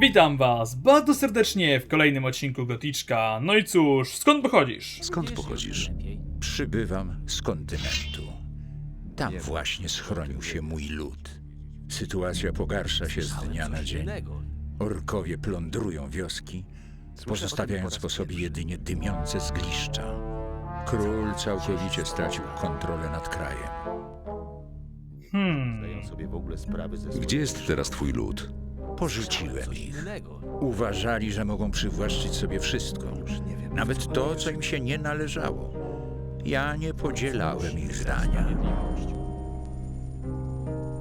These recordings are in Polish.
Witam was bardzo serdecznie w kolejnym odcinku Goticzka. No i cóż, skąd pochodzisz? Skąd pochodzisz? Przybywam z kontynentu. Tam właśnie schronił się mój lud. Sytuacja pogarsza się z dnia na dzień. Orkowie plądrują wioski, pozostawiając po sobie jedynie dymiące zgliszcza. Król całkowicie stracił kontrolę nad krajem. Hmm, Gdzie jest teraz twój lud? Porzuciłem ich. Uważali, że mogą przywłaszczyć sobie wszystko, nawet to, co im się nie należało. Ja nie podzielałem ich zdania.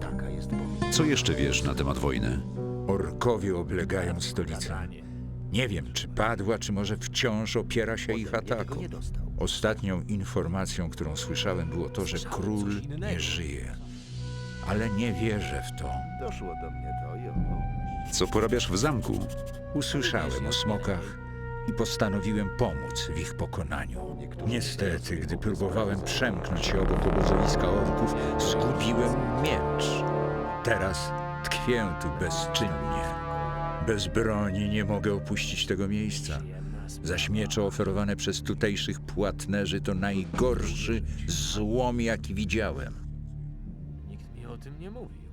Taka jest powód. Co jeszcze wiesz na temat wojny? Orkowie oblegają stolicę. Nie wiem, czy padła, czy może wciąż opiera się ich atakom. Ostatnią informacją, którą słyszałem, było to, że król nie żyje. Ale nie wierzę w to. Doszło do mnie to i owo. Co porabiasz w zamku? Usłyszałem o smokach i postanowiłem pomóc w ich pokonaniu. Niestety, gdy próbowałem przemknąć się obok obozowiska orków, zgubiłem miecz. Teraz tkwię tu bezczynnie. Bez broni nie mogę opuścić tego miejsca. Zaś miecze oferowane przez tutejszych płatnerzy to najgorszy złom, jaki widziałem. Nikt mi o tym nie mówił.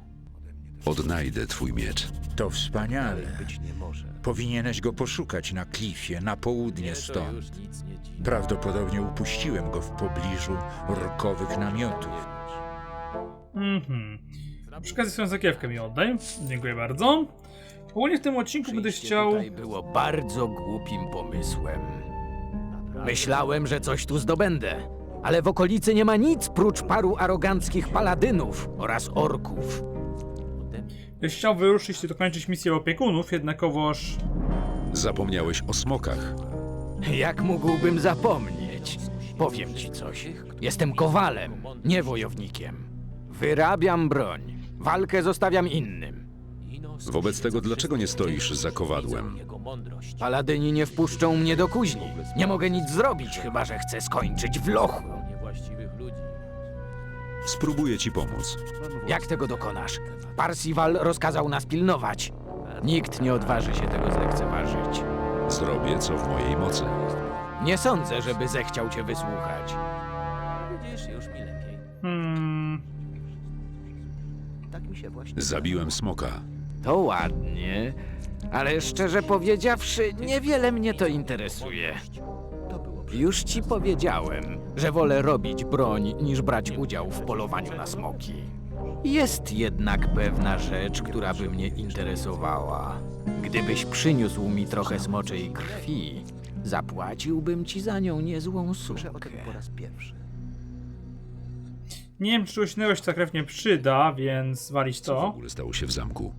Odnajdę twój miecz. To wspaniale. Być nie może. Powinieneś go poszukać na klifie, na południe To stąd. już nic nie dziwi. Prawdopodobnie upuściłem go w pobliżu orkowych namiotów. mhm. Przy okazji swoją zakiewkę mi oddaj. Dziękuję bardzo. Ogólnie w tym odcinku będę Przyjście chciał... tutaj było bardzo głupim pomysłem. Myślałem, że coś tu zdobędę, ale w okolicy nie ma nic prócz paru aroganckich paladynów oraz orków. Chciał wyruszyć i dokończyć misję opiekunów, jednakowoż... Zapomniałeś o smokach. Jak mógłbym zapomnieć? Powiem ci coś. Jestem kowalem, nie wojownikiem. Wyrabiam broń. Walkę zostawiam innym. Wobec tego dlaczego nie stoisz za kowadłem? Paladyni nie wpuszczą mnie do kuźni. Nie mogę nic zrobić, chyba że chcę skończyć w lochu. Spróbuję ci pomóc. Jak tego dokonasz? Parsival rozkazał nas pilnować. Nikt nie odważy się tego zlekceważyć. Zrobię co w mojej mocy. Nie sądzę, żeby zechciał cię wysłuchać. Widzisz, już mi lepiej. Hmm... Tak mi się właśnie... Zabiłem smoka. To ładnie, ale szczerze powiedziawszy, niewiele mnie to interesuje. Już ci powiedziałem, że wolę robić broń niż brać udział w polowaniu na smoki. Jest jednak pewna rzecz, która by mnie interesowała. Gdybyś przyniósł mi trochę smoczej krwi, zapłaciłbym ci za nią niezłą sumkę. tym po raz pierwszy. Nie wiem, czy się ta krew nie przyda, więc walić Co w to. ogóle stało się w zamku?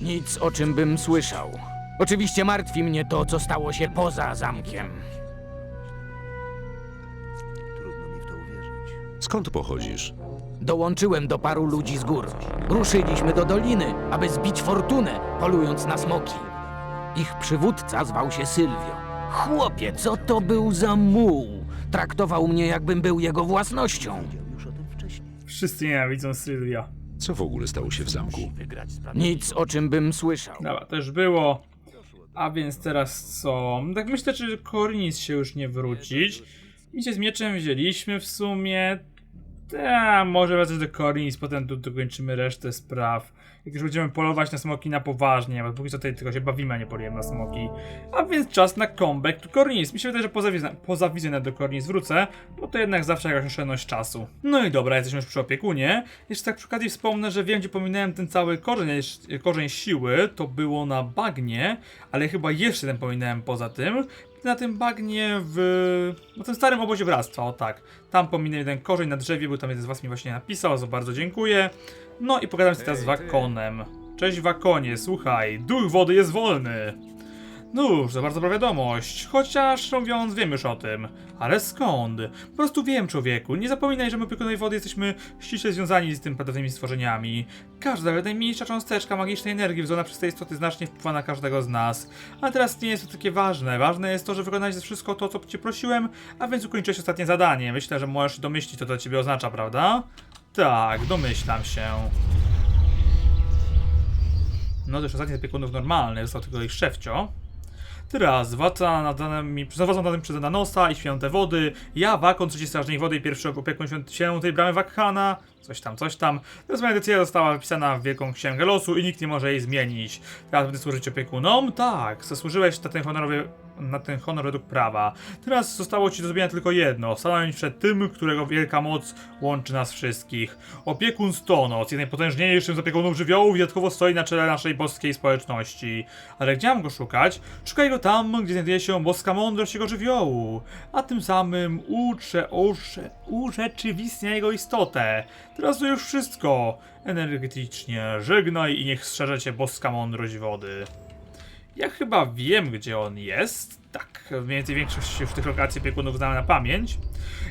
Nic o czym bym słyszał. Oczywiście martwi mnie to, co stało się poza zamkiem. Skąd pochodzisz? Dołączyłem do paru ludzi z gór. Ruszyliśmy do doliny, aby zbić fortunę, polując na smoki. Ich przywódca zwał się Sylwio. Chłopie, co to był za muł? Traktował mnie, jakbym był jego własnością. Wszyscy nienawidzą Sylwia. Co w ogóle stało się w zamku? Nic o czym bym słyszał. Dobra, to już było. A więc teraz co? Tak myślę, czy Korinis się już nie wrócić. Misję z mieczem wzięliśmy w sumie. Ta, może wracać do Korinis, potem tu dokończymy resztę spraw. Jak już będziemy polować na smoki na poważnie, bo póki co tutaj tylko się bawimy, a nie polujemy na smoki. A więc czas na comeback to Korinis. Mi się wydaje, że poza, wiz- wizję do Korinis wrócę, bo to jednak zawsze jakaś oszczędność czasu. No i dobra, jesteśmy już przy opiekunie. Jeszcze tak przy okazji wspomnę, że wiem, gdzie pominąłem ten cały korzeń, korzeń siły, to było na bagnie, ale chyba jeszcze ten pominąłem poza tym. Na tym bagnie w... na tym starym obozie bractwa, o tak. Tam pominąłem ten korzeń na drzewie, był tam jeden z was mi właśnie napisał, za bardzo dziękuję. No i pogadam się teraz z Wakonem. Cześć Wakonie, słuchaj, duch wody jest wolny. Nóż, za bardzo dobra wiadomość, chociaż mówiąc wiem już o tym. Ale skąd? Po prostu wiem, człowieku. Nie zapominaj, że my opiekunowie wody jesteśmy ściśle związani z tym pewnymi stworzeniami. Każda, nawet najmniejsza cząsteczka magicznej energii wyzwana przez te istoty znacznie wpływa na każdego z nas. A teraz nie jest to takie ważne. Ważne jest to, że wykonałeś wszystko to, co cię prosiłem, a więc ukończyłeś ostatnie zadanie. Myślę, że możesz domyślić, co to dla ciebie oznacza, prawda? Tak, domyślam się. No już ostatni z opiekunów normalny, został tylko ich szefcio. Teraz władca nadane mi, władza nadana mi przez Danosa i święte wody, ja, Wakon, trzeci strażnik wody i pierwszy opiekun święt- świętej bramy Wakhana, coś tam, coś tam. Teraz moja decyzja została wpisana w wielką księgę losu i nikt nie może jej zmienić. Teraz będę służyć opiekunom? Tak, zasłużyłeś na ten honorowy na ten honor według prawa. Teraz zostało ci do zrobienia tylko jedno. Stanąć przed tym, którego wielka moc łączy nas wszystkich. Opiekun Stonoc, jest najpotężniejszym z opiekunów żywiołów dodatkowo stoi na czele naszej boskiej społeczności. Ale gdzie mam go szukać? Szukaj go tam, gdzie znajduje się boska mądrość jego żywiołu. A tym samym ucze, ucze, urzeczywistnia jego istotę. Teraz to już wszystko. Energetycznie żegnaj i niech strzeże cię boska mądrość wody. Ja chyba wiem, gdzie on jest. Tak, mniej więcej większość już tych lokacji opiekunów znałem na pamięć.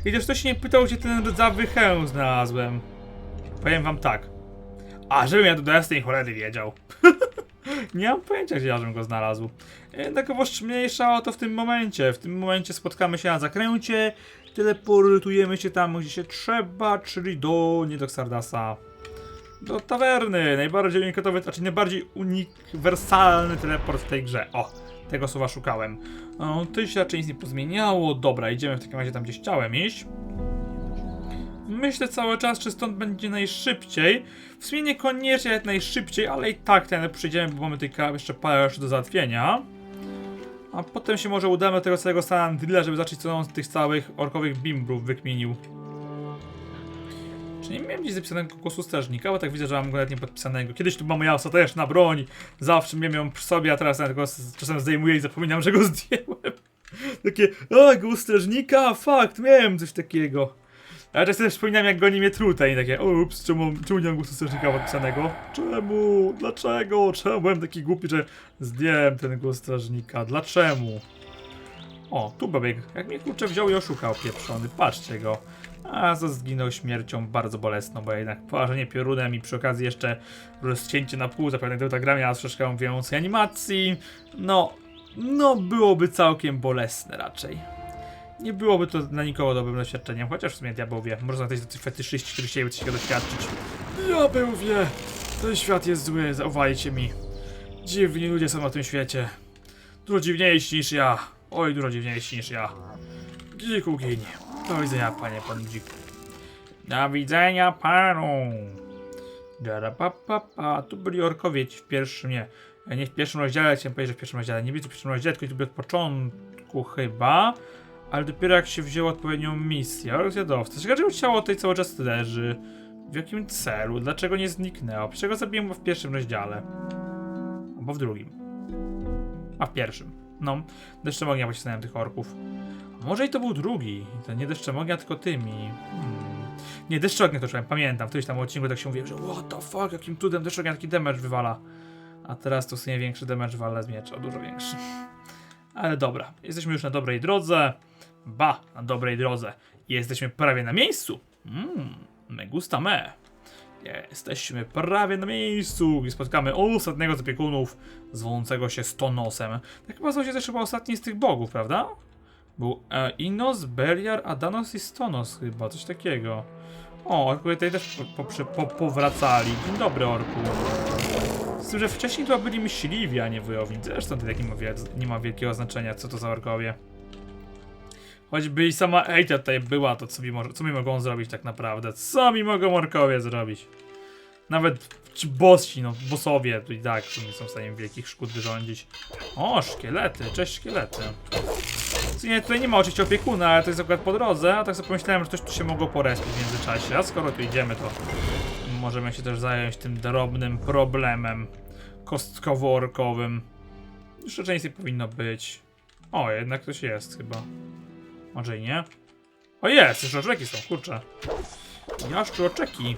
I też ktoś mnie pytał, gdzie ten rdzawy hełm znalazłem. Powiem wam tak. A, żebym ja do jasnej cholery wiedział. Nie mam pojęcia, gdzie ja żebym go znalazł. Jednakowoż mniejsza o to w tym momencie. W tym momencie spotkamy się na zakręcie. Teleportujemy się tam, gdzie się trzeba, czyli do... nie do tawerny, najbardziej unikatowy, znaczy najbardziej uniwersalny teleport w tej grze. O, tego słowa szukałem. O, to się raczej nic nie pozmieniało. Dobra, idziemy w takim razie tam, gdzie chciałem iść. Myślę cały czas, czy stąd będzie najszybciej. W sumie niekoniecznie jak najszybciej, ale i tak ten przyjdziemy, bo mamy tylko jeszcze parę rzeczy do załatwienia. A potem się może udamy do tego całego San Andrila, żeby zacząć co z tych całych orkowych bimbrów wykminił. Czy nie miałem gdzieś zapisanego głosu strażnika, bo tak widzę, że mam go nawet nie podpisanego. Kiedyś tu była moja ostateczna broń, zawsze miałem ją przy sobie, a teraz nawet go czasem zdejmuję i zapominam, że go zdjęłem. Takie, a głos strażnika, fakt, miałem coś takiego. Ale czasem też wspominam, jak goni mnie truta i takie, ups, czemu, czemu nie mam głosu strażnika podpisanego? Czemu? Dlaczego? Czemu byłem taki głupi, że zdjąłem ten głos strażnika? Dlaczego? O, tu bebek. Jak mnie kurczę wziął i oszukał pieprzony. Patrzcie go. A zginął śmiercią bardzo bolesną, bo jednak porażenie piorunem i przy okazji jeszcze rozcięcie na pół, zapewne gdyby ta gra miała troszeczkę więcej animacji, no, no byłoby całkiem bolesne raczej. Nie byłoby to dla nikogo dobrym doświadczeniem, chociaż w sumie diabeł wie, może znaleźć tacy fetyszyści, którzy chcieliby coś doświadczyć. Diabeł wie, ten świat jest zły, zaufajcie mi. Dziwni ludzie są na tym świecie. Dużo dziwniejsi niż ja. Oj, dużo dziwniejsi niż ja. Dziku ginie. Do widzenia, panie pan dziku. Do widzenia panu. Pa, pa, pa. Tu byli orkowie ci w pierwszym, nie. Nie w pierwszym rozdziale, chciałem powiedzieć, że w pierwszym rozdziale. Nie widzę w pierwszym rozdziale, tylko tu byli od początku chyba. Ale dopiero jak się wzięło odpowiednią misję. Ork zjadowca. Ciekawe, ciało tej cały czas leży. W jakim celu? Dlaczego nie zniknęło? Przecież go zabiłem w pierwszym rozdziale. Albo w drugim. A w pierwszym. No, deszczem ognia znałem tych orków. Może i to był drugi. To nie deszczem ognia, tylko tymi. Hmm. Nie, deszcz ognia to czułem, pamiętam. W którymś tam odcinku tak się mówiłem, że what the fuck, jakim cudem deszcz ognia taki damage wywala. A teraz to w sumie większy damage wala z miecza, dużo większy. Ale dobra, jesteśmy już na dobrej drodze. Ba, na dobrej drodze. Jesteśmy prawie na miejscu. Mmm, me gusta me. Jesteśmy prawie na miejscu, gdzie spotkamy ostatniego z opiekunów zwącego się Stonosem. Tak chyba się też chyba ostatni z tych bogów, prawda? Był e, Inos, Beliar, Adanos i Stonos chyba, coś takiego. O, akurat tutaj też po, po, po, powracali. Dzień dobry, orku. Z tym, że wcześniej to byli myśliwi, a nie wojownicy. Zresztą to nie ma, nie ma wielkiego znaczenia, co to za orkowie. Choćby i sama Ejta tutaj była, to co mi, może, co mi mogą zrobić tak naprawdę? Co mi mogą orkowie zrobić? Nawet ci bossi, no bossowie i tak sumie są w stanie wielkich szkód wyrządzić. O, szkielety, cześć szkielety. Sumie tutaj nie ma oczywiście opiekuna, ale to jest akurat po drodze, a tak sobie pomyślałem, że coś tu się mogło porespić w międzyczasie. A skoro tu idziemy, to możemy się też zająć tym drobnym problemem kostkowo-orkowym. Nic nie powinno być. O, jednak ktoś jest chyba. Może i nie? O jest, jeszcze oczeki są, kurczę. Jaszczuroczeki.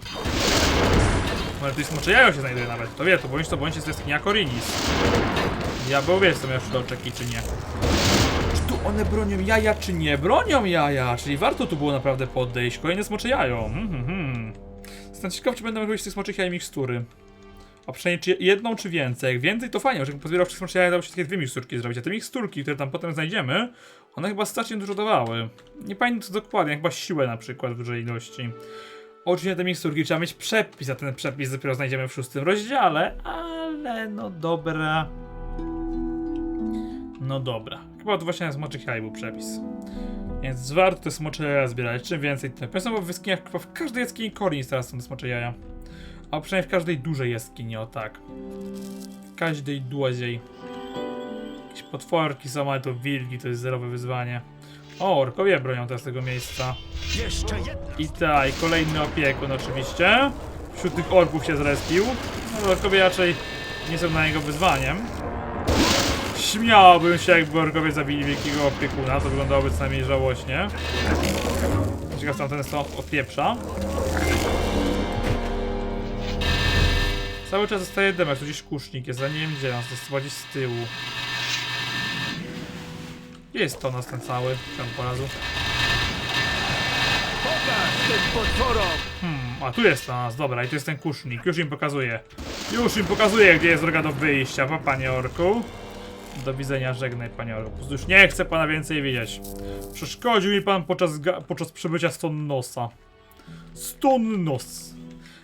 Ale tu smocze jajo się znajduje nawet. To wie, to bądź to bądź jest to jest Akorinis. Diabeł wie, są jaszczuroczeki czy nie. One bronią jaja, czy nie? Bronią jaja, czyli warto tu było naprawdę podejść. Kolejne smocze jajo. Mhm, mhm. Jestem ciekaw, czy będę mógł z tych smoczych jaj mikstury. A przynajmniej czy jedną, czy więcej. Jak więcej, to fajnie, że pozbierał wszystkie smocze jaja, dało się takie dwie miksturki zrobić. A te miksturki, które tam potem znajdziemy, one chyba strasznie dużo dawały. Nie pamiętam co dokładnie, chyba siłę na przykład w dużej ilości. Oczywiście te miksturki trzeba mieć przepis, a ten przepis dopiero znajdziemy w szóstym rozdziale, ale no dobra. No dobra. Chyba to właśnie smoczych jaj był przepis. Więc warto te smocze jaja zbierać. Czym więcej, tym lepiej. Są w jaskiniach, chyba w każdej jaskini Kornis teraz są te smocze jaja. A przynajmniej w każdej dużej jaskini, o tak. W każdej dużej. Jakieś potworki są, ale to wilki, to jest zerowe wyzwanie. O, orkowie bronią teraz tego miejsca. I tak, i kolejny opiekun oczywiście. Wśród tych orków się zrespił. No, orkowie raczej nie są na niego wyzwaniem. Śmiałbym się, jakby orkowie zabili wielkiego opiekuna, to wyglądałoby co najmniej żałośnie. Ciekaw, co ten stąd odpieprza. Cały czas zostaje demek, tu gdzieś kusznik jest, a nie wiem gdzie, jest chyba gdzieś z tyłu. Gdzie jest to nas ten cały? Chciałem po razu. Hmm, a tu jest to nas, dobra, i tu jest ten kusznik, już im pokazuję. Już im pokazuję, gdzie jest droga do wyjścia, pa panie orku. Do widzenia, żegnaj panie prostu już nie chcę pana więcej widzieć. Przeszkodził mi pan podczas, podczas przebycia stąd nosa. Stone nos.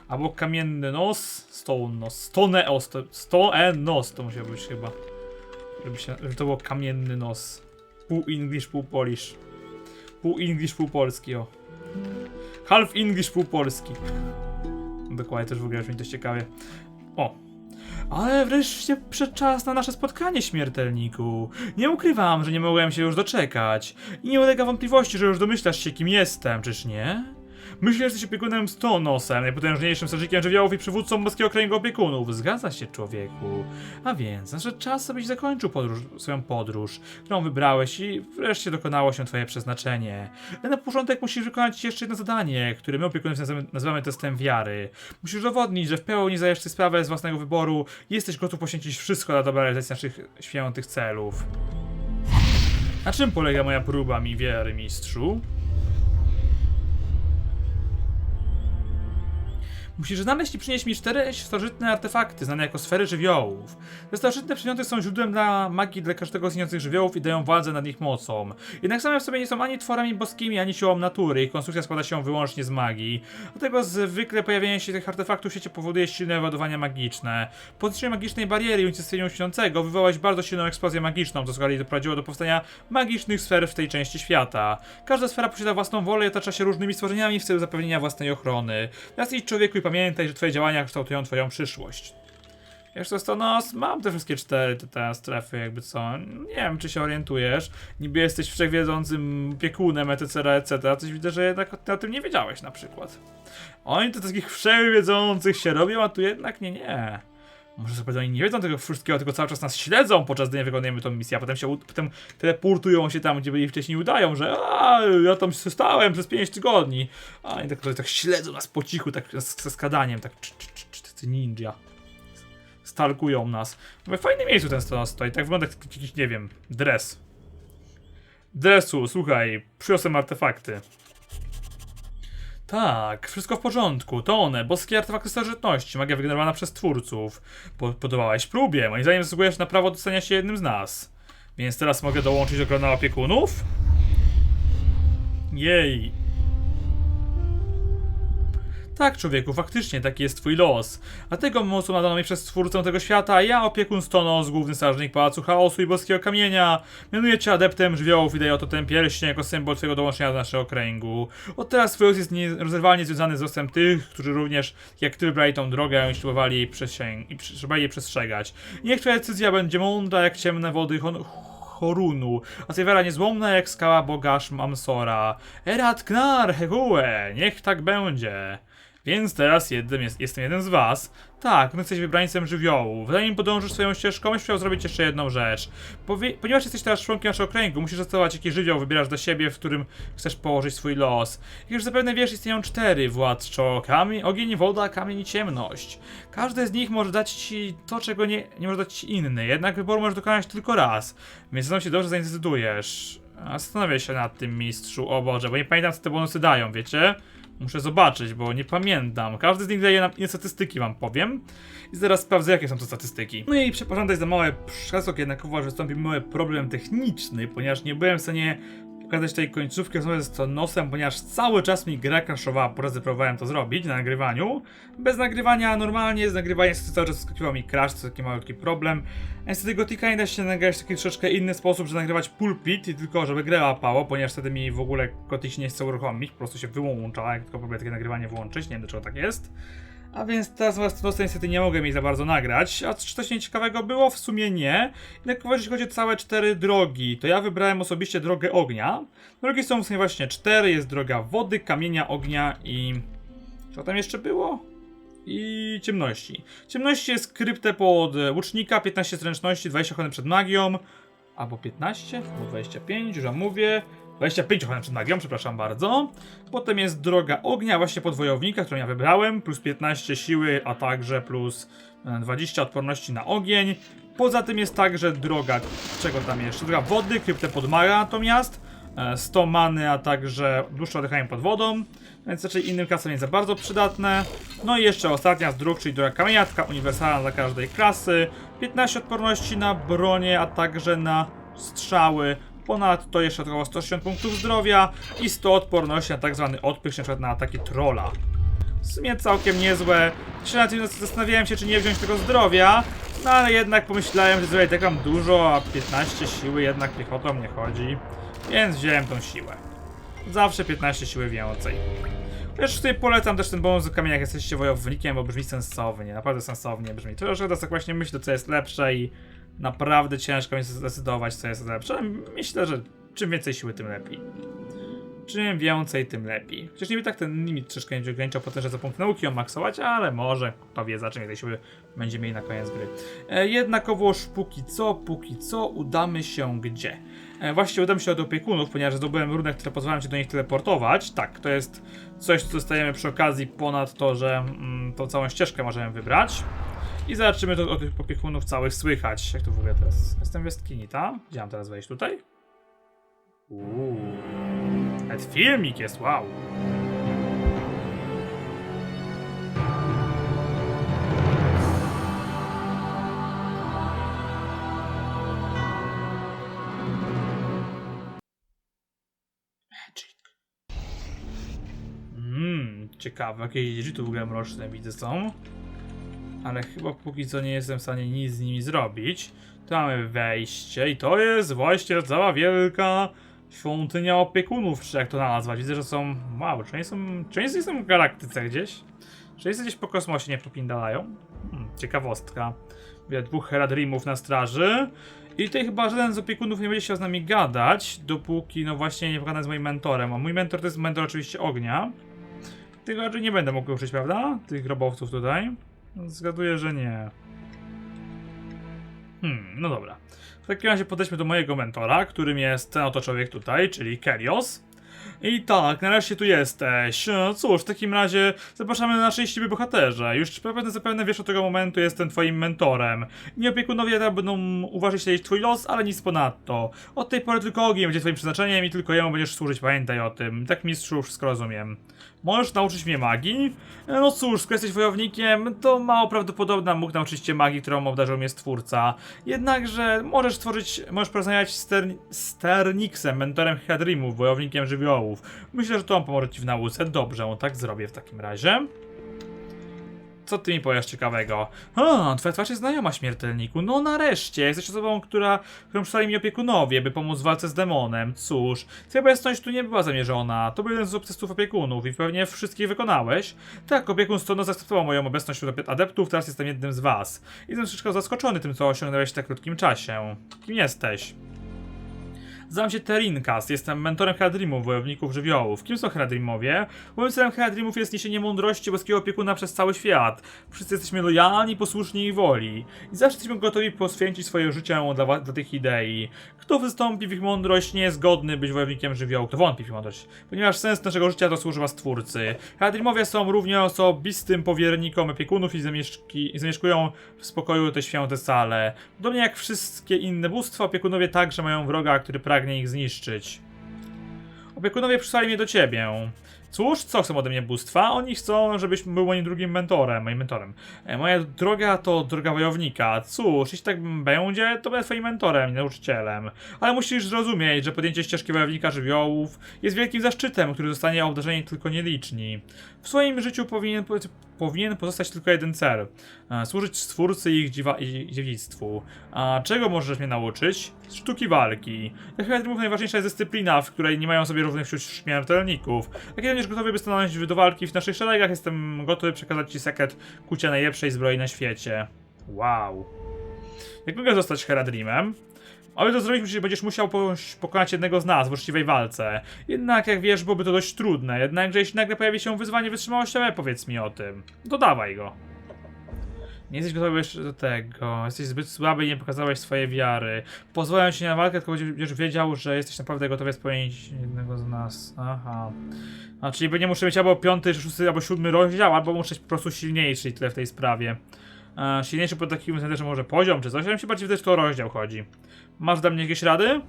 Albo kamienny nos, stone nos. Stone os, to, stone nos to musiał być chyba. Żeby, się, żeby to było kamienny nos. Pół English, pół Polish. Pół English, pół polski, o. Half English, pół polski. Dokładnie, też w ogóle już mi to ciekawie. O. Ale wreszcie przyszedł czas na nasze spotkanie, śmiertelniku. Nie ukrywam, że nie mogłem się już doczekać. I nie ulega wątpliwości, że już domyślasz się, kim jestem, czyż nie? Myślę, że jesteś opiekunem Stonosem, najpotężniejszym strażnikiem żywiołów i przywódcą morskiego kręgu opiekunów. Zgadza się, człowieku. A więc, nadszedł czas, abyś zakończył podróż, swoją podróż, którą wybrałeś i wreszcie dokonało się twoje przeznaczenie. Ale na początek musisz wykonać jeszcze jedno zadanie, które my opiekunów nazywamy, testem wiary. Musisz udowodnić, że w pełni zdajesz sobie sprawę z własnego wyboru i jesteś gotów poświęcić wszystko dla dobra realizacji naszych świętych celów. Na czym polega moja próba mi wiary, mistrzu? Musisz znaleźć i przynieść mi cztery starożytne artefakty, znane jako sfery żywiołów. Te starożytne przedmioty są źródłem dla magii dla każdego z istniejących żywiołów i dają władzę nad ich mocą. Jednak same w sobie nie są ani tworami boskimi, ani siłą natury. Ich konstrukcja składa się wyłącznie z magii. Dlatego zwykle pojawienie się tych artefaktów w świecie powoduje silne ładowania magiczne. Po zniszczeniu magicznej bariery i unicestwieniu śniącego wywołałeś bardzo silną eksplozję magiczną, co z kolei doprowadziło do powstania magicznych sfer w tej części świata. Każda sfera posiada własną wolę i otacza się różnymi stworzeniami w celu zapewnienia własnej ochrony. Teraz idź człowieku i pamiętaj, że twoje działania kształtują twoją przyszłość. Jak to Stonos, mam te wszystkie cztery te, te strefy, jakby co. Nie wiem, czy się orientujesz. Niby jesteś wszechwiedzącym opiekunem, etc., etc. Coś widzę, że jednak ty o tym nie wiedziałeś na przykład. Oni to takich wszechwiedzących się robią, a tu jednak nie, nie. Może sobie oni nie wiedzą tego wszystkiego, tylko cały czas nas śledzą, podczas gdy nie wykonujemy tą misję, a potem się potem teleportują się tam, gdzie byli wcześniej udają, że a, ja tam stałem przez 5 tygodni. A oni tak, tak śledzą nas po cichu, tak ze skadaniem, tak cz, cz, cz, cz, cz, ninja. Stalkują nas. W fajnym miejscu ten stos stoi, tak wygląda jak jakiś, nie wiem, dres. Dresu, słuchaj, przyniosłem artefakty. Tak, wszystko w porządku. To one, boskie artefakty starożytności, magia wygenerowana przez twórców. Po, podobałeś próbie, moim zdaniem zasługujesz na prawo do stania się jednym z nas. Więc teraz mogę dołączyć do grona opiekunów? Jej. Tak, człowieku, faktycznie taki jest twój los. A tego mocą nadano mi przez twórcę tego świata, ja opiekun Stonos, główny strażnik Pałacu Chaosu i Boskiego Kamienia. Mianuję cię adeptem żywiołów i daję oto ten pierścień jako symbol twojego dołączenia do naszego kręgu. Od teraz twój los jest nierozerwalnie związany z losem tych, którzy również, jak ty, wybrali tą drogę i ślubowali jej, przesięg- i trzeba jej przestrzegać. Niech twoja decyzja będzie mądra jak ciemne wody hon- Horunu, a wiara niezłomna jak skała boga Amsora. Erat Knar, Hehue, niech tak będzie. Więc teraz jednym jest, jestem jeden z was. Tak, no jesteś wybrańcem żywiołu. Zanim podążysz swoją ścieżką, musisz zrobić jeszcze jedną rzecz. Powie ponieważ jesteś teraz członkiem naszego kręgu, musisz zdecydować, jaki żywioł wybierasz dla siebie, w którym chcesz położyć swój los. Jak już zapewne wiesz, istnieją cztery, władczo. Kamień, ogień, woda, kamień i ciemność. Każdy z nich może dać ci to, czego nie, nie może dać ci inny. Jednak wyboru możesz dokonać tylko raz. Więc zastanów się dobrze. A Zastanawiam się nad tym, mistrzu. O Boże, bo nie pamiętam, co te bonusy dają, wiecie? Muszę zobaczyć, bo nie pamiętam. Każdy z nich daje nam inne statystyki, wam powiem. I zaraz sprawdzę, jakie są to statystyki. No i przepraszam za małe przeskok, jednakowo, że wystąpił mały problem techniczny, ponieważ nie byłem w stanie pokazać tej końcówkę rozmowy z Tonosem, ponieważ cały czas mi gra crashowała, po razy próbowałem to zrobić na nagrywaniu. Bez nagrywania normalnie, z nagrywaniem cały czas skakiwał mi crash, to taki malutki problem. Niestety Gotika nie da się nagrać w taki troszeczkę inny sposób, że nagrywać pulpit i tylko żeby grę łapało, ponieważ wtedy mi w ogóle Gotik nie chce uruchomić, po prostu się wyłącza, jak tylko próbuję takie nagrywanie włączyć, nie wiem dlaczego tak jest. A więc teraz was Tonosa niestety nie mogę mi za bardzo nagrać. A czy coś nieciekawego było? W sumie nie. Jednakże jeśli chodzi o całe cztery drogi, to ja wybrałem osobiście drogę ognia. Drogi są w sumie właśnie cztery. Jest droga wody, kamienia, ognia i... Co tam jeszcze było? I ciemności. Ciemności jest kryptę pod e, łucznika, 15 zręczności, 20 ochrony przed magią. Albo 15? Albo 25, już wam mówię. 25 ochrony przed magią, przepraszam bardzo. Potem jest droga ognia, właśnie pod wojownika, którą ja wybrałem, plus 15 siły, a także plus e, 20 odporności na ogień. Poza tym jest także droga, czego tam jeszcze? Droga wody, kryptę pod mara natomiast. e, 100 many, a także dłuższe oddychanie pod wodą. Więc raczej innym klasom nie za bardzo przydatne. No i jeszcze ostatnia z dróg, czyli droga kamienia, taka uniwersalna dla każdej klasy. 15 odporności na bronię, a także na strzały. Ponadto jeszcze około 180 punktów zdrowia i 100 odporności na tak zwany odpych, na przykład na ataki trolla. W sumie całkiem niezłe. Jeszcze na zastanawiałem się, czy nie wziąć tego zdrowia, no ale jednak pomyślałem, że zdrowia tak mam dużo, a 15 siły jednak piechotą nie chodzi, więc wziąłem tą siłę. Zawsze 15 siły więcej. Też tutaj polecam też ten bonus do kamienia, jak jesteście wojownikiem, bo brzmi sensownie, naprawdę sensownie brzmi. Troszkę teraz tak właśnie myślę, co jest lepsze i naprawdę ciężko mi zdecydować, co jest lepsze. Myślę, że czym więcej siły, tym lepiej. Czym więcej, tym lepiej. Chociaż niby tak ten limit troszkę będzie ograniczał potem, że za punkt nauki ją maksować, ale może, kto wie, za czym więcej siły będziemy mieli na koniec gry. E, jednakowoż póki co, póki co udamy się gdzie? E, właśnie udam się do opiekunów, ponieważ zdobyłem runek, które pozwalają się do nich teleportować. Tak, to jest coś, co dostajemy przy okazji ponad to, że mm, tą całą ścieżkę możemy wybrać. I zobaczymy to od tych opiekunów całych słychać. Jak to w ogóle teraz? Jestem w jaskini, tak? Gdzie mam teraz wejść? Tutaj? Uuu. Nawet filmik jest, wow. Mmm, ciekawe, jakieś drzwi tu w ogóle mroczne widzę są. Ale chyba póki co nie jestem w stanie nic z nimi zrobić. Tu mamy wejście i to jest właśnie cała wielka świątynia opiekunów, czy jak to nazwać. Widzę, że są... Wow, czy oni są... Czy oni są w galaktyce gdzieś? Czy oni gdzieś po kosmosie nie popindalają? Hmm, ciekawostka. Widzę dwóch Heradrimów na straży. I tutaj chyba żaden z opiekunów nie będzie chciał z nami gadać, dopóki no właśnie nie pogadam z moim mentorem. A mój mentor to jest mentor oczywiście ognia. Tego raczej nie będę mógł użyć, prawda? Tych robowców tutaj. Zgaduję, że nie. Hmm, no dobra. W takim razie podejdźmy do mojego mentora, którym jest ten oto człowiek tutaj, czyli Kelios. I tak, nareszcie tu jesteś. E, Cóż, w takim razie zapraszamy na naszej ściby bohaterze. Już zapewne, zapewne wiesz od tego momentu jestem twoim mentorem. Nie opiekunowie będą uważać śledzić twój los, ale nic ponadto. Od tej pory tylko ogień będzie twoim przeznaczeniem i tylko jemu będziesz służyć, pamiętaj o tym. Tak mistrzu, wszystko rozumiem. Możesz nauczyć mnie magii? E, No cóż, skoro jesteś wojownikiem, to mało prawdopodobne mógł nauczyć cię magii, którą obdarzył mnie stwórca. Jednakże możesz stworzyć, możesz porozmawiać z Ster Sternixem, mentorem Hedrimów, wojownikiem Myślę, że to on pomoże ci w nauce. Dobrze, on tak zrobię w takim razie. Co ty mi powiesz ciekawego? A, twoja twarz jest znajoma, śmiertelniku. No nareszcie, jesteś osobą, która, którą przysłali mi opiekunowie, by pomóc w walce z demonem. Cóż, twoja obecność tu nie była zamierzona. To był jeden z obcestów opiekunów i pewnie wszystkich wykonałeś. Tak, opiekun Stono zaakceptował moją obecność wśród adeptów, teraz jestem jednym z was. Jestem troszeczkę zaskoczony tym, co osiągnąłeś w tak krótkim czasie. Kim jesteś? Nazywam się Terinkas, jestem mentorem Heradrimów, wojowników żywiołów. Kim są Heradrimowie? Moim celem Heradrimów jest niesienie mądrości boskiego opiekuna przez cały świat. Wszyscy jesteśmy lojalni, posłuszni i woli. I zawsze jesteśmy gotowi poświęcić swoje życie dla, dla tych idei. Kto wystąpi w ich mądrość, nie jest godny być wojownikiem żywiołu. Kto wątpi w ich mądrość? Ponieważ sens naszego życia to służba Stwórcy. Heradrimowie są równie osobistym powiernikom opiekunów i, zamieszki, zamieszkują w spokoju te święte sale. Podobnie jak wszystkie inne bóstwa, opiekunowie także mają wroga, który pragnie ich zniszczyć. Opiekunowie przysłali mnie do ciebie. Cóż, co chcą ode mnie bóstwa? Oni chcą, żebyś był moim drugim mentorem, moim mentorem. E, moja droga to droga wojownika. Cóż, jeśli tak będzie, to będę twoim mentorem, nauczycielem. Ale musisz zrozumieć, że podjęcie ścieżki wojownika żywiołów jest wielkim zaszczytem, który zostanie obdarzeni tylko nieliczni. W swoim życiu powinien, po- powinien pozostać tylko jeden cel. E, służyć Stwórcy ich dziwa, i dziewictwu. A czego możesz mnie nauczyć? Sztuki walki. Dla Headrumów najważniejsza jest dyscyplina, w której nie mają sobie równych wśród śmiertelników. Jak będziesz gotowy, by stanąć do walki w naszych szeregach, jestem gotowy przekazać ci sekret kucia najlepszej zbroi na świecie. Wow. Jak mogę zostać Heradrimem? Ale to zrobić musisz- będziesz musiał po- pokonać jednego z nas w uczciwej walce. Jednak, jak wiesz, byłoby to dość trudne. Jednakże, jeśli nagle pojawi się wyzwanie wytrzymałościowe, powiedz mi o tym. Dodawaj go. Nie jesteś gotowy jeszcze do tego. Jesteś zbyt słaby i nie pokazałeś swojej wiary. Pozwolę ci na walkę, tylko będziesz wiedział, że jesteś naprawdę gotowy spełnić jednego z nas. Aha. A czyli nie muszę mieć albo piąty, szósty, albo siódmy rozdział, albo muszę być po prostu silniejszy i tyle w tej sprawie. E, silniejszy pod takim względem, że może poziom czy coś, ale mi się bardziej wydaje, że to rozdział chodzi. Masz dla mnie jakieś rady?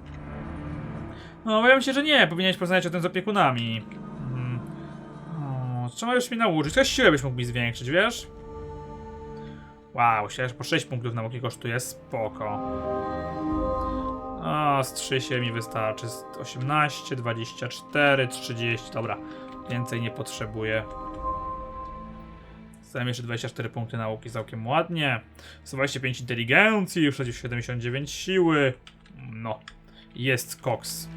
No, obawiam się, że nie. Powinieneś porozmawiać o tym z opiekunami. Hmm. O, czego już mi nauczyć? Coś siłę byś mógł mi zwiększyć, wiesz? Wow, się po 6 punktów nauki kosztuje, spoko. O, z 3 się mi wystarczy. Z 18, 24, 30, dobra. Więcej nie potrzebuję. Dostałem jeszcze 24 punkty nauki, całkiem ładnie. 125 inteligencji, już 79 siły. No, jest koks.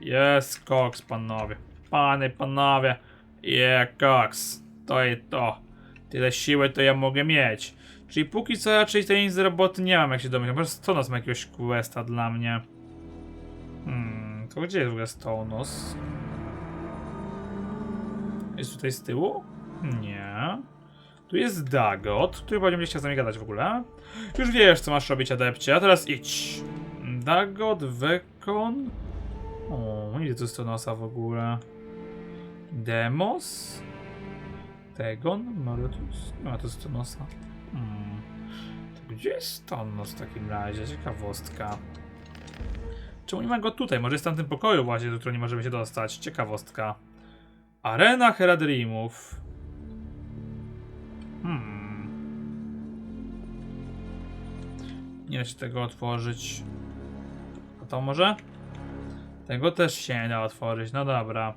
Jest koks, panowie. Pany, panowie. Je koks. To i to. Tyle siły to ja mogę mieć. Czyli póki co raczej tej z roboty nie mam, jak się domyślam. Może Stonos ma jakiegoś questa dla mnie. Hmm, to gdzie jest w ogóle Stonos? Jest tutaj z tyłu? Nie. Tu jest Dagot, który chyba nie będzie chciał z nami gadać w ogóle. Już wiesz, co masz robić, adepcie, a teraz idź. Dagot, Wekon. O, nie tu Stonosa w ogóle. Demos? Tegon? Marotus? Nie ma tu Stonosa. Hmm. To gdzie jest Stonos w takim razie? Ciekawostka. Czemu nie ma go tutaj? Może jest w tamtym pokoju właśnie, do którego nie możemy się dostać. Ciekawostka. Arena Heradrimów. Hmm. Nie się tego otworzyć. A to może? Tego też się nie da otworzyć, no dobra.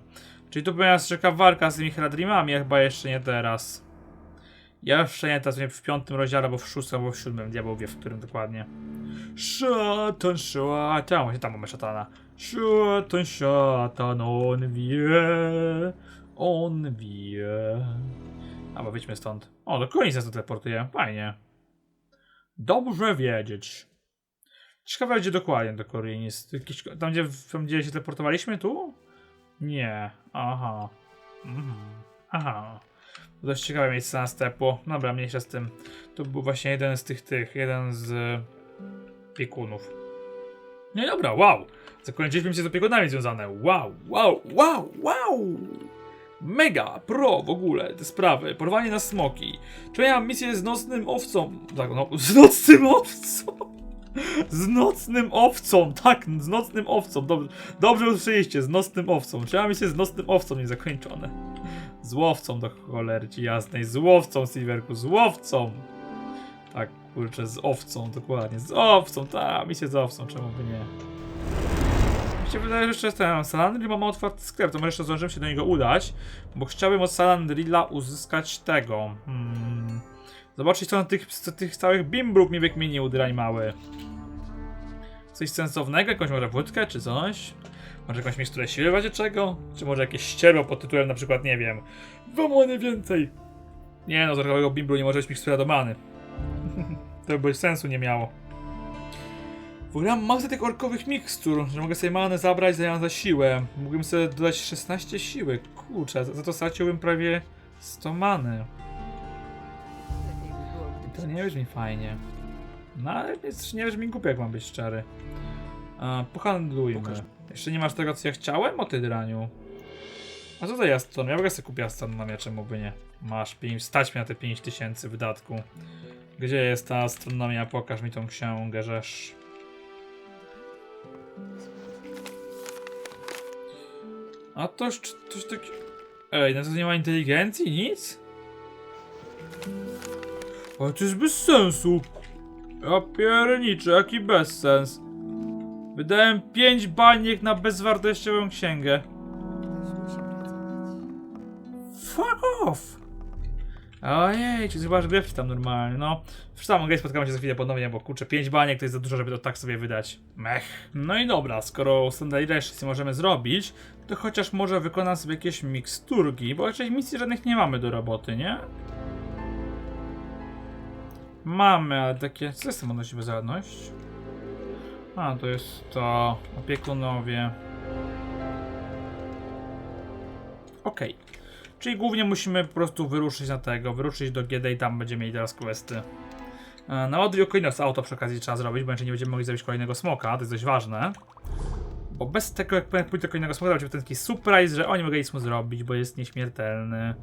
Czyli tu nas czeka walka z tymi Heradrimami, a chyba jeszcze nie teraz. Ja jeszcze nie teraz, w piątym rozdziale, albo w szóstym, albo w siódmym, diabeł wie w którym dokładnie. Szatan, szatan, właśnie tam mamy szatana. Szatan, szatan, on wie, on wie. Albo wyjdźmy stąd. O, do końca to teleportuje, fajnie. Dobrze wiedzieć. Ciekawe gdzie dokładnie do. Jakiś, tam, gdzie, tam gdzie się teleportowaliśmy? Tu? Nie. Aha. Mhm. Aha. To dość ciekawe miejsce na stepło. Dobra, mniejsza z tym. To był właśnie jeden z tych tych, jeden z opiekunów. No i dobra, wow. Zakończyliśmy się z opiekunami związane. Wow, wow, wow, wow. Mega, pro w ogóle te sprawy. Porwanie na smoki. Czy ja mam misję z nocnym owcą? Tak, no, z nocnym owcą. Z nocnym owcą, tak, z nocnym owcą. Dobrze, dobrze usłyszeliście, z nocnym owcą. Ja mam misję z nocnym owcą niezakończone? Z łowcą do cholerci jasnej, z łowcą, Silverku, z łowcą. Tak, kurczę, z owcą, dokładnie, z owcą, tak, misję z owcą, czemu by nie. Mi się wydaje, że jeszcze ten Salandry mamy otwarty sklep, to może jeszcze zdążymy się do niego udać, bo chciałbym od Salandrilla uzyskać tego. Hmm, zobaczyć co na tych, co tych całych bimbrów mi wykminił, drań mały. Coś sensownego, jakąś może wódkę czy coś? Może jakąś miksturę siły razie czego? Czy może jakieś ścierło pod tytułem na przykład, nie wiem, dwa many więcej? Nie no, z bimbru nie może być mikstura do many. to by sensu nie miało. Mam masę tych orkowych mikstur, że mogę sobie manę zabrać za, za siłę. Mógłbym sobie dodać 16 siły. Kurczę, za, za to straciłbym prawie 100 many. To nie brzmi fajnie. No ale jest, nie brzmi głupio, jak mam być szczery. A, pohandlujmy. Pokaż. Jeszcze nie masz tego, co ja chciałem? O ty draniu. A co jest to? Ja ogóle sobie kupię stan na miecze, mógłby nie. Masz 5, stać mi na te 5000 wydatku. Gdzie jest ta astronomia? Pokaż mi tą księgę, żeż. A toż coś takiego... Ej, no to nie ma inteligencji? Nic? Ale to jest bez sensu. Ja pierniczę, jaki bezsens. Wydałem 5 baniek na bezwartościową księgę. Fuck off! Ojej, czy chyba, grę tam normalnie, no. W samą grę spotkamy się za chwilę ponownie, bo kurczę, 5 baniek to jest za dużo, żeby to tak sobie wydać. Mech. No i dobra, skoro standard reszty możemy zrobić, to chociaż może wykonam sobie jakieś miksturki, bo raczej misji żadnych nie mamy do roboty, nie? Mamy, ale takie... Co jest tam odnosi bezradność? A, to jest to... Opiekunowie. Okej. Czyli głównie musimy po prostu wyruszyć na tego, wyruszyć do GD i tam będziemy mieli teraz questy. E, Na Odrio Koinos auto przy okazji trzeba zrobić, bo inaczej nie będziemy mogli zrobić kolejnego smoka, to jest dość ważne. Bo bez tego, jak pójdę do kolejnego smoka, to będzie taki surprise, że oni mogli nic mu zrobić, bo jest nieśmiertelny.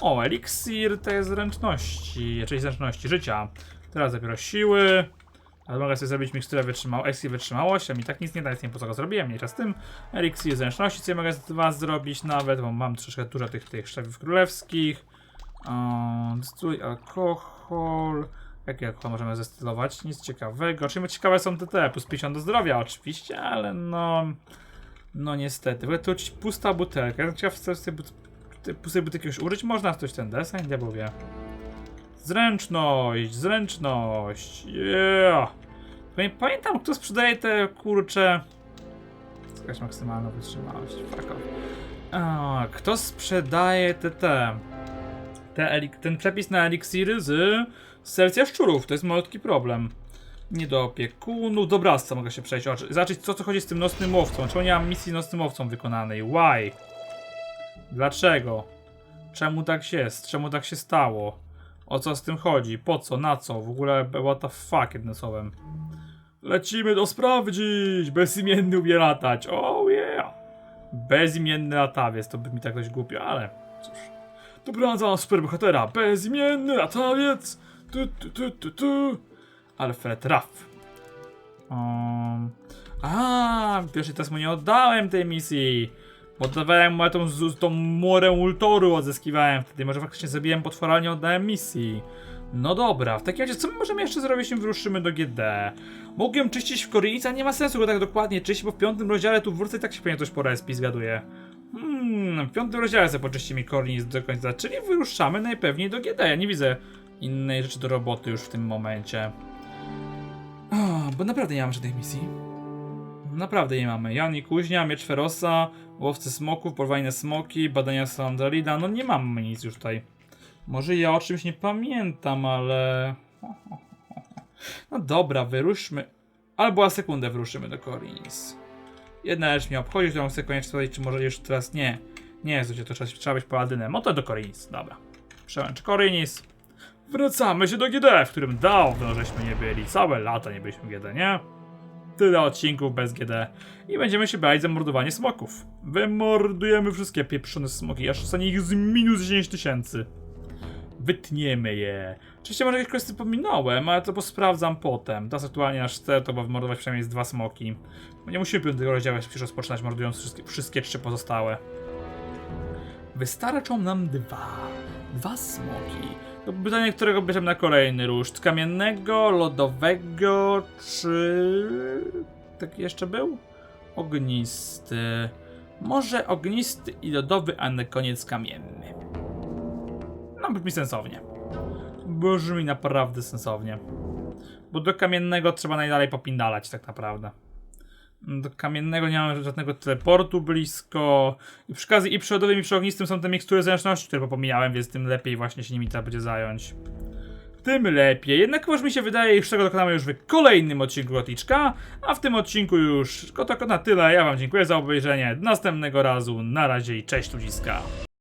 O, eliksir to jest zręczności, czyli zręczności życia. Teraz dopiero siły. Ale mogę sobie zrobić miksturę wytrzymał, eliksir wytrzymałości, a mi tak nic nie da, więc nie po co go zrobiłem, mniejsza z tym. Eliksir zręczności, ja mogę z was zrobić nawet, bo mam troszkę dużo tych, tych szefów królewskich. Um, alkohol. Jaki alkohol możemy zestylować? Nic ciekawego. Czyli ciekawe są te te, plus 50 do zdrowia oczywiście, ale no... No niestety. W ogóle ci pusta butelka. Ja bym chciał z tej pustej butelki już użyć. Można coś ten design, diabeł wie. Zręczność, zręczność. Yeah. Pamię- Pamiętam, kto sprzedaje te kurcze. Jakaś maksymalna wytrzymałość. Fuck off. A, kto sprzedaje te te. te ten przepis na eliksiry z serca szczurów. To jest malutki problem. Nie do opiekunów. Do bractwa mogę się przejść. Zobaczyć, co, co chodzi z tym nocnym łowcą. Czemu nie mam misji nocnym łowcą wykonanej? Why? Dlaczego? Czemu tak jest? Czemu tak się stało? O co z tym chodzi? Po co? Na co? W ogóle what the fuck jednym słowem. Lecimy to sprawdzić! Bezimienny umie latać. Oh yeah! Bezimienny latawiec. To by mi tak dość głupio, ale cóż. Dobranoc superbohatera. Bezimienny latawiec! Tu, tu, tu, tu, tu. Alfred Raff. Um. A, pierwszy teraz mu nie oddałem tej misji. Bo oddawałem mu tą, tą murę ultoru, odzyskiwałem wtedy. Może faktycznie zabiłem potwora, ale nie oddałem misji. No dobra, w takim razie co my możemy jeszcze zrobić, nim wyruszymy do GD? Mogłem czyścić w Korynica, nie ma sensu go tak dokładnie czyścić, bo w piątym rozdziale tu wrócę i tak się pewnie coś po respi zgaduje. Hmm, w piątym rozdziale sobie poczyścimy Kornic do końca, czyli wyruszamy najpewniej do GD. Ja nie widzę innej rzeczy do roboty już w tym momencie. O, bo naprawdę nie mam żadnych misji. Naprawdę nie mamy. Jani Kuźnia, Miecz Ferosa, Łowcy Smoków, Porwanie Smoki, Badania Sandralida. No nie mamy nic już tutaj. Może ja o czymś nie pamiętam, ale... No dobra, wyruszmy. Albo a sekundę wyruszymy do Korins. Jedna rzecz mnie obchodzi, którą chcę koniecznie powiedzieć, czy może już teraz nie. Nie, słuchajcie, to trzeba, trzeba być paladynem. No to do Korins, dobra. Przełącz Korinis. Wracamy się do GD, w którym dawno żeśmy nie byli. Całe lata nie byliśmy w GD, nie? Tyle odcinków bez GD. I będziemy się brać za mordowanie smoków. Wymordujemy wszystkie pieprzone smoki, aż stanie ich z minus 10 tysięcy. Wytniemy je. Oczywiście może jakieś kwestie pominąłem, ale to posprawdzam potem. Teraz aktualnie nasz cel to było mordować przynajmniej z dwa smoki. Nie musimy piątego rozdziału przecież rozpoczynać mordując wszystkie, wszystkie trzy pozostałe. Wystarczą nam dwa. Dwa smoki. To pytanie, którego bierzemy na kolejny ruszt. Kamiennego, lodowego, czy... Tak jeszcze był? Ognisty. Może ognisty i lodowy, a na koniec kamienny. No, brzmi sensownie. Brzmi naprawdę sensownie. Bo do kamiennego trzeba najdalej popindalać tak naprawdę. Do kamiennego nie mamy żadnego teleportu blisko. I przy okazji i przy lodowym i są te mikstury zręczności, które popomijałem, więc tym lepiej właśnie się nimi trzeba będzie zająć. Tym lepiej. Jednak może mi się wydaje, iż tego dokonamy już w kolejnym odcinku Goticzka, a w tym odcinku już to na tyle. Ja wam dziękuję za obejrzenie. Do następnego razu. Na razie i cześć ludziska.